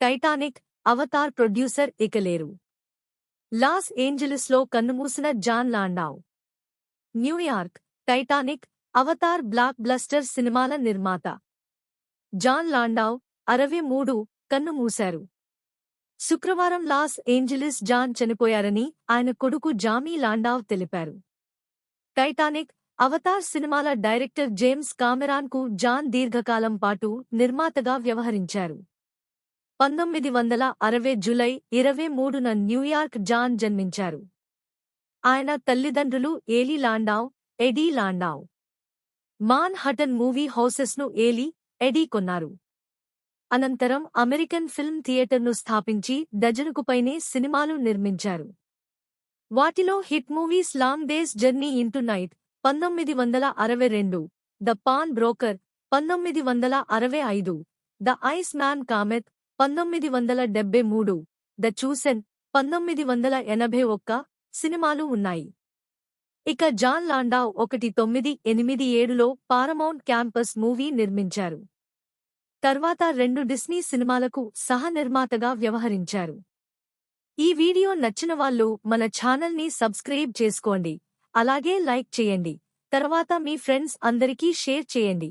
Titanic Avatar producer ఇక లేరు Los ఏంజలిస్లో కన్నుమూసిన John Landau. New York Titanic Avatar blockbuster సినిమాల నిర్మాత. జాన్ లాండావ్ అరవై మూడు కన్నుమూశారు. శుక్రవారం లాస్ ఏంజలిస్ జాన్ చనిపోయారని ఆయన కొడుకు జామీ లాండావ్ తెలిపారు. టైటానిక్ అవతార్ సినిమాల డైరెక్టర్ జేమ్స్ కామెరాన్కు జాన్ దీర్ఘకాలం పాటు నిర్మాతగా వ్యవహరించారు. పంతొమ్మిది వందల అరవై జులై ఇరవై మూడున న్యూయార్క్ జాన్ జన్మించారు. ఆయన తల్లిదండ్రులు Eli Landau Edie Landau. Manhattan movie హౌసెస్ను Eli Edie కొన్నారు. అనంతరం అమెరికన్ ఫిల్మ్ థియేటర్ను స్థాపించి డజనుకు పైనే సినిమాలు నిర్మించారు. వాటిలో hit movies long day's journey into night పంతొమ్మిది వందల అరవై రెండు ద పాన్ బ్రోకర్ పంతొమ్మిది వందల అరవై ఐదు ద ఐస్ మ్యాన్ కామెత్ పంతొమ్మిది వందల డెబ్బై మూడు ద చూసెన్ పంతొమ్మిది వందల ఎనభై ఒక్క సినిమాలు ఉన్నాయి. ఇక జాన్ లాండా ఒకటి తొమ్మిది ఎనిమిది ఏడులో పారమౌంట్ క్యాంపస్ మూవీ నిర్మించారు. తర్వాత రెండు డిస్నీ సినిమాలకు సహ నిర్మాతగా వ్యవహరించారు. ఈ వీడియో నచ్చిన వాళ్ళు మన ఛానల్ని సబ్స్క్రైబ్ చేసుకోండి అలాగే లైక్ చేయండి తర్వాత మీ ఫ్రెండ్స్ అందరికీ షేర్ చేయండి.